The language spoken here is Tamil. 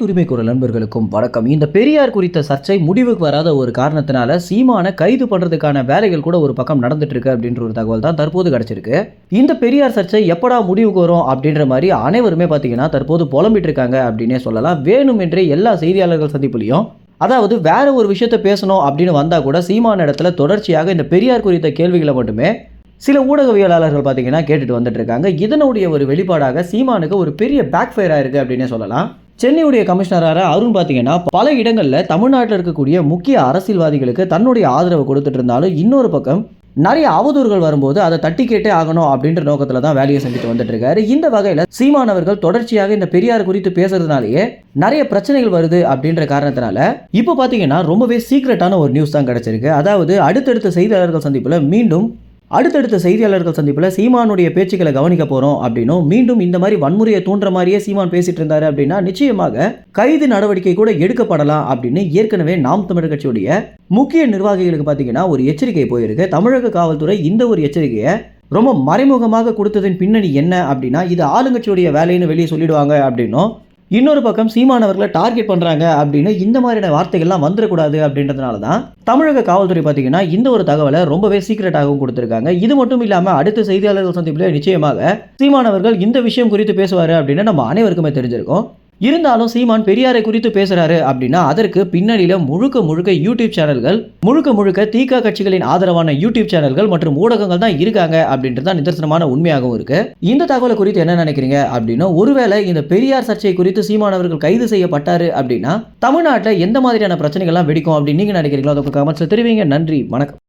உரிமை குரல் நண்பர்களுக்கும் வணக்கம். இந்த பெரியார் குறித்த சர்ச்சை முடிவுக்கு வராத ஒரு காரணத்தினால சீமானை கைது பண்றதுக்கான வேலைகள் கூட ஒரு பக்கம் நடந்துட்டு இருக்கு அப்படின்ற ஒரு தகவல் தான் தற்போது கிடைச்சிருக்கு. இந்த பெரியார் சர்ச்சை எப்படா முடிவுக்கு வரும் அப்படின்ற மாதிரி அனைவருமே பார்த்தீங்கன்னா தற்போது புலம்பிட்டு இருக்காங்க அப்படின்னே சொல்லலாம். வேணுமென்றே எல்லா செய்தியாளர்கள் சந்திப்புலையும் அதாவது வேற ஒரு விஷயத்த பேசணும் அப்படின்னு வந்தா கூட சீமான இடத்துல தொடர்ச்சியாக இந்த பெரியார் குறித்த கேள்விகளை மட்டுமே சில ஊடகவியலாளர்கள் பார்த்தீங்கன்னா கேட்டுட்டு வந்துட்டு இருக்காங்க இதனுடைய ஒரு வெளிப்பாடாக சீமானுக்கு ஒரு பெரிய பேக் ஃபயர் ஆயிருக்கு அப்படின்னே சொல்லலாம். சென்னையுடைய கமிஷனராக அருண் பார்த்தீங்கன்னா பல இடங்களில் தமிழ்நாட்டில் இருக்கக்கூடிய முக்கிய அரசியல்வாதிகளுக்கு தன்னுடைய ஆதரவு கொடுத்துட்டு இருந்தாலும் இன்னொரு பக்கம் நிறைய அவதூறுகள் வரும்போது அதை தட்டி கேட்டே ஆகணும் அப்படின்ற நோக்கத்தில் தான் வேலையை செஞ்சுட்டு வந்துட்டு இருக்காரு. இந்த வகையில் சீமானவர்கள் தொடர்ச்சியாக இந்த பெரியார் குறித்து பேசுறதுனாலேயே நிறைய பிரச்சனைகள் வருது அப்படின்ற காரணத்தினால இப்போ பார்த்தீங்கன்னா ரொம்பவே சீக்ரெட்டான ஒரு நியூஸ் தான் கிடைச்சிருக்கு. அதாவது அடுத்தடுத்த செய்தியாளர்கள் சந்திப்பில் மீண்டும் அடுத்தடுத்த செய்தியாளர்கள் சந்திப்பில் சீமானுடைய பேச்சுக்களை கவனிக்க போகிறோம் அப்படின்னும் மீண்டும் இந்த மாதிரி வன்முறையை தூண்டுற மாதிரியே சீமான் பேசிட்டு இருந்தாரு அப்படின்னா நிச்சயமாக கைது நடவடிக்கை கூட எடுக்கப்படலாம் அப்படின்னு ஏற்கனவே நாம் தமிழர் கட்சியுடைய முக்கிய நிர்வாகிகளுக்கு பார்த்தீங்கன்னா ஒரு எச்சரிக்கை போயிருக்கு. தமிழக காவல்துறை இந்த ஒரு எச்சரிக்கையை ரொம்ப மறைமுகமாக கொடுத்ததின் பின்னணி என்ன அப்படின்னா இது ஆளுங்கட்சியுடைய வேலைன்னு வெளியே சொல்லிடுவாங்க அப்படின்னும் இன்னொரு பக்கம் சீமானவர்களை டார்கெட் பண்ணுறாங்க அப்படின்னு இந்த மாதிரியான வார்த்தைகள்லாம் வந்துடக்கூடாது அப்படின்றதுனால தான் தமிழக காவல்துறை பார்த்தீங்கன்னா இந்த ஒரு தகவலை ரொம்பவே சீக்கிரட்டாகவும் கொடுத்துருக்காங்க. இது மட்டும் இல்லாமல் அடுத்த செய்தியாளர்கள் சந்திப்பில் நிச்சயமாக சீமானவர்கள் இந்த விஷயம் குறித்து பேசுவார் அப்படின்னு நம்ம அனைவருக்குமே தெரிஞ்சிருக்கோம். இருந்தாலும் சீமான் பெரியாரை குறித்து பேசுறாரு அப்படின்னா அதற்கு பின்னணியில முழுக்க முழுக்க யூடியூப் சேனல்கள் முழுக்க முழுக்க தீகா கட்சிகளின் ஆதரவான யூடியூப் சேனல்கள் மற்றும் ஊடகங்கள் தான் இருக்காங்க அப்படின்றது தான் நிதர்சனமான உண்மையாகவும் இருக்கு. இந்த தகவலை குறித்து என்ன நினைக்கிறீங்க அப்படின்னா ஒருவேளை இந்த பெரியார் சர்ச்சை குறித்து சீமானவர்கள் கைது செய்யப்பட்டாரு அப்படின்னா தமிழ்நாட்டில் எந்த மாதிரியான பிரச்சனைகள்லாம் வெடிக்கும் அப்படின்னு நீங்க நினைக்கிறீங்களோ அதுக்கு கமெண்ட்ஸ்ல தெரிவிங்க. நன்றி வணக்கம்.